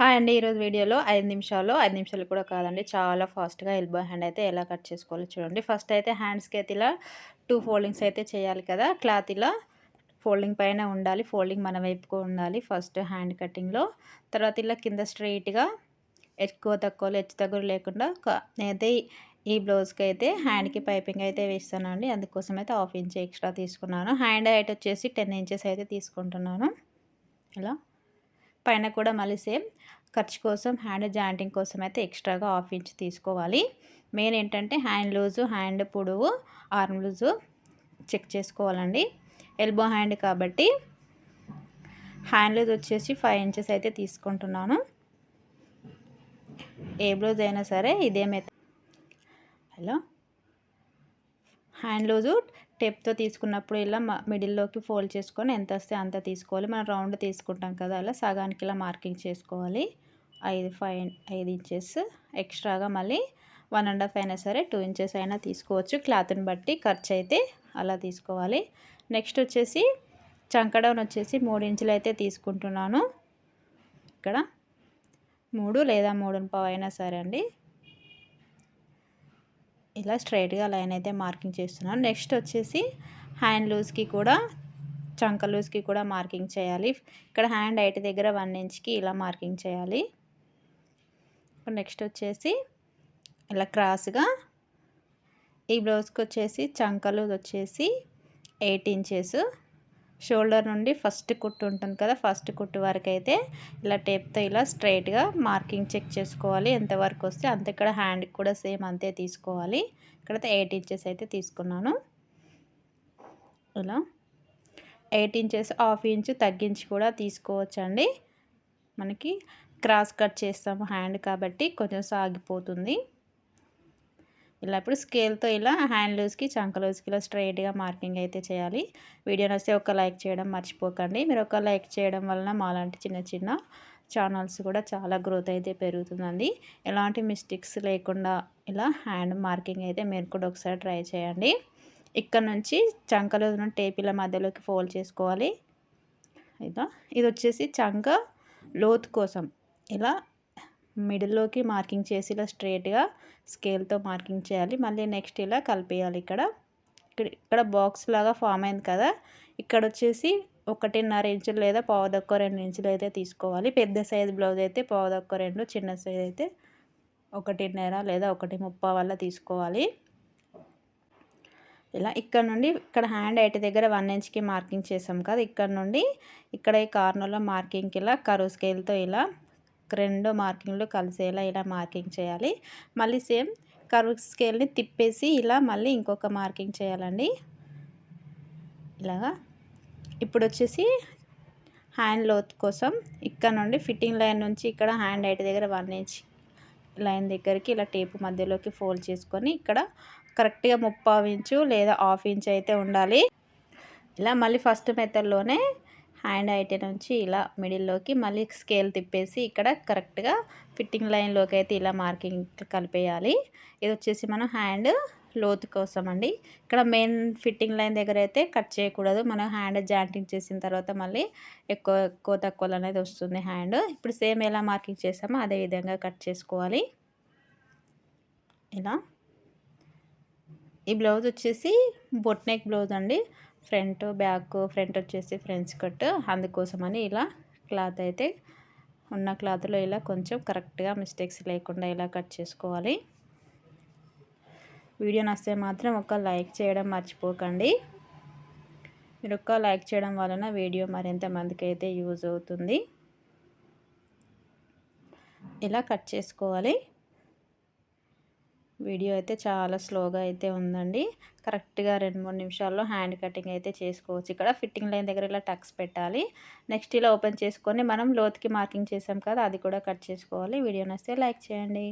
Hi అండి. ఈరోజు వీడియోలో ఐదు నిమిషాలు ఐదు నిమిషాలు కూడా కాదండి. చాలా ఫాస్ట్గా ఎల్బో హ్యాండ్ అయితే ఎలా కట్ చేసుకోవాలో చూడండి. ఫస్ట్ అయితే హ్యాండ్స్కి అయితే ఇలా టూ ఫోల్డింగ్స్ అయితే చేయాలి కదా. క్లాత్ ఇలా ఫోల్డింగ్ పైన ఉండాలి. ఫోల్డింగ్ మన వైపుకు ఉండాలి ఫస్ట్ హ్యాండ్ కటింగ్లో. తర్వాత ఇలా కింద స్ట్రైట్గా ఎక్కువ తక్కువలు హెచ్చు తగ్గులు లేకుండా అయితే ఈ బ్లౌజ్కి అయితే హ్యాండ్కి పైపింగ్ అయితే వేస్తానండి. అందుకోసం అయితే హాఫ్ ఇంచ్ ఎక్స్ట్రా తీసుకున్నాను. హ్యాండ్ హైట్ వచ్చేసి టెన్ ఇంచెస్ అయితే తీసుకుంటున్నాను. ఇలా పైన కూడా మళ్ళీ సేమ్ ఖర్చు కోసం హ్యాండ్ జాయింటింగ్ కోసం అయితే ఎక్స్ట్రాగా హాఫ్ ఇంచ్ తీసుకోవాలి. మెయిన్ ఏంటంటే హ్యాండ్ లూజు హ్యాండ్ పొడవు ఆర్మ్ లూజు చెక్ చేసుకోవాలండి. ఎల్బో హ్యాండ్ కాబట్టి హ్యాండ్ లూజ్ వచ్చేసి ఫైవ్ ఇంచెస్ అయితే తీసుకుంటున్నాను. ఏ బ్లౌజ్ అయినా సరే ఇదే మెథడ్ హ్యాండ్ లూజు టేప్తో తీసుకున్నప్పుడు ఇలా మిడిల్లోకి ఫోల్డ్ చేసుకొని ఎంత వస్తే అంత తీసుకోవాలి. మనం రౌండ్ తీసుకుంటాం కదా అలా సగానికి ఇలా మార్కింగ్ చేసుకోవాలి. ఐదు ఫైవ్ ఐదు ఇంచెస్ ఎక్స్ట్రాగా మళ్ళీ వన్ అండ్ హాఫ్ అయినా సరే టూ ఇంచెస్ అయినా తీసుకోవచ్చు. క్లాత్ని బట్టి ఖర్చు అయితే అలా తీసుకోవాలి. నెక్స్ట్ వచ్చేసి చంకడౌన్ వచ్చేసి మూడు ఇంచులు అయితే తీసుకుంటున్నాను. ఇక్కడ మూడు లేదా మూడు పావు అయినా సరే అండి. ఇలా స్ట్రైట్గా లైన్ అయితే మార్కింగ్ చేస్తున్నాను. నెక్స్ట్ వచ్చేసి హ్యాండ్ లూజ్కి కూడా చంక లూజ్కి కూడా మార్కింగ్ చేయాలి. ఇక్కడ హ్యాండ్ హైట్ దగ్గర వన్ ఇంచ్కి ఇలా మార్కింగ్ చేయాలి. నెక్స్ట్ వచ్చేసి ఇలా క్రాస్గా ఈ బ్లౌజ్కి వచ్చేసి చంకలు వచ్చేసి ఎయిట్ ఇంచెస్ షోల్డర్ నుండి ఫస్ట్ కుట్టు ఉంటుంది కదా ఫస్ట్ కుట్టు వరకు అయితే ఇలా టేప్తో ఇలా స్ట్రైట్గా మార్కింగ్ చెక్ చేసుకోవాలి. ఎంతవరకు వస్తే అంత ఇక్కడ హ్యాండ్కి కూడా సేమ్ అంతే తీసుకోవాలి. ఇక్కడైతే ఎయిట్ ఇంచెస్ అయితే తీసుకున్నాను. ఇలా ఎయిట్ ఇంచెస్ హాఫ్ ఇంచ్ తగ్గించి కూడా తీసుకోవచ్చండి. మనకి క్రాస్ కట్ చేస్తాము హ్యాండ్ కాబట్టి కొంచెం సాగిపోతుంది. ఇలా ఇప్పుడు స్కేల్తో ఇలా హ్యాండ్ లూజ్కి చంక లూజ్కి ఇలా స్ట్రైట్గా మార్కింగ్ అయితే చేయాలి. వీడియో నస్తే ఒక లైక్ చేయడం మర్చిపోకండి. మీరు ఒక లైక్ చేయడం వలన మాలాంటి చిన్న చిన్న ఛానల్స్ కూడా చాలా గ్రోత్ అయితే పెరుగుతుందండి. ఎలాంటి మిస్టేక్స్ లేకుండా ఇలా హ్యాండ్ మార్కింగ్ అయితే మీరు కూడా ఒకసారి ట్రై చేయండి. ఇక్కడ నుంచి చంకలో టేపీల మధ్యలోకి ఫోల్డ్ చేసుకోవాలి. ఇలా ఇది వచ్చేసి చంక లోతు కోసం ఇలా మిడిల్లోకి మార్కింగ్ చేసి ఇలా స్ట్రేట్గా స్కేల్తో మార్కింగ్ చేయాలి. మళ్ళీ నెక్స్ట్ ఇలా కలిపేయాలి ఇక్కడ. ఇక్కడ ఇక్కడ బాక్స్ లాగా ఫామ్ అయింది కదా. ఇక్కడ వచ్చేసి ఒకటిన్నర ఇంచులు లేదా పావుదొక్క రెండు ఇంచులు అయితే తీసుకోవాలి. పెద్ద సైజు బ్లౌజ్ అయితే పావుదొక్క రెండు చిన్న సైజ్ అయితే ఒకటిన్నర లేదా ఒకటి ముప్ప వల్ల తీసుకోవాలి. ఇలా ఇక్కడ నుండి ఇక్కడ హ్యాండ్ ఐట్ దగ్గర వన్ ఇంచ్కి మార్కింగ్ చేసాం కదా. ఇక్కడ నుండి ఇక్కడ ఈ కార్నర్లో మార్కింగ్కి ఇలా కరువు స్కేల్తో ఇలా రెండు మార్కింగ్లు కలిసేలా ఇలా మార్కింగ్ చేయాలి. మళ్ళీ సేమ్ కర్వ్ స్కేల్ని తిప్పేసి ఇలా మళ్ళీ ఇంకొక మార్కింగ్ చేయాలండి. ఇలాగా. ఇప్పుడు వచ్చేసి హ్యాండ్ లోత్ కోసం ఇక్కడ నుండి ఫిట్టింగ్ లైన్ నుంచి ఇక్కడ హ్యాండ్ హైట్ దగ్గర వన్ ఇంచ్ లైన్ దగ్గరికి ఇలా టేపు మధ్యలోకి ఫోల్డ్ చేసుకొని ఇక్కడ కరెక్ట్గా ముప్పావు ఇంచు లేదా హాఫ్ ఇంచ్ అయితే ఉండాలి. ఇలా మళ్ళీ ఫస్ట్ మెథడ్లోనే హ్యాండ్ హైట్ నుంచి ఇలా మిడిల్లోకి మళ్ళీ స్కేల్ తిప్పేసి ఇక్కడ కరెక్ట్గా ఫిట్టింగ్ లైన్లోకి అయితే ఇలా మార్కింగ్ కలిపేయాలి. ఇది వచ్చేసి మనం హ్యాండ్ లోతు కోసం అండి ఇక్కడ మెయిన్ ఫిట్టింగ్ లైన్ దగ్గర అయితే కట్ చేయకూడదు. మనం హ్యాండ్ జాయింటింగ్ చేసిన తర్వాత మళ్ళీ ఎక్కువ ఎక్కువ తక్కువలు అనేది వస్తుంది హ్యాండ్. ఇప్పుడు సేమ్ ఎలా మార్కింగ్ చేసామో అదే విధంగా కట్ చేసుకోవాలి. ఇలా. ఈ బ్లౌజ్ వచ్చేసి బొట్ నెక్ బ్లౌజ్ అండి. ఫ్రంట్ బ్యాక్ ఫ్రంట్ వచ్చేసి ఫ్రెండ్స్ కట్ అందుకోసమని ఇలా క్లాత్ అయితే ఉన్న క్లాత్లో ఇలా కొంచెం కరెక్ట్గా మిస్టేక్స్ లేకుండా ఇలా కట్ చేసుకోవాలి. వీడియో నస్తే మాత్రం ఒక లైక్ చేయడం మర్చిపోకండి. మీరు ఒక్క లైక్ చేయడం వలన వీడియో మరింత మందికి అయితే యూజ్ అవుతుంది. ఇలా కట్ చేసుకోవాలి. వీడియో అయితే చాలా స్లోగా అయితే ఉందండి. కరెక్ట్గా రెండు మూడు నిమిషాల్లో హ్యాండ్ కటింగ్ అయితే చేసుకోవచ్చు. ఇక్కడ ఫిట్టింగ్ లైన్ దగ్గర ఇలా టక్స్ పెట్టాలి. నెక్స్ట్ ఇలా ఓపెన్ చేసుకొని మనం లోతుకి మార్కింగ్ చేసాం కదా అది కూడా కట్ చేసుకోవాలి. వీడియో నచ్చితే లైక్ చేయండి.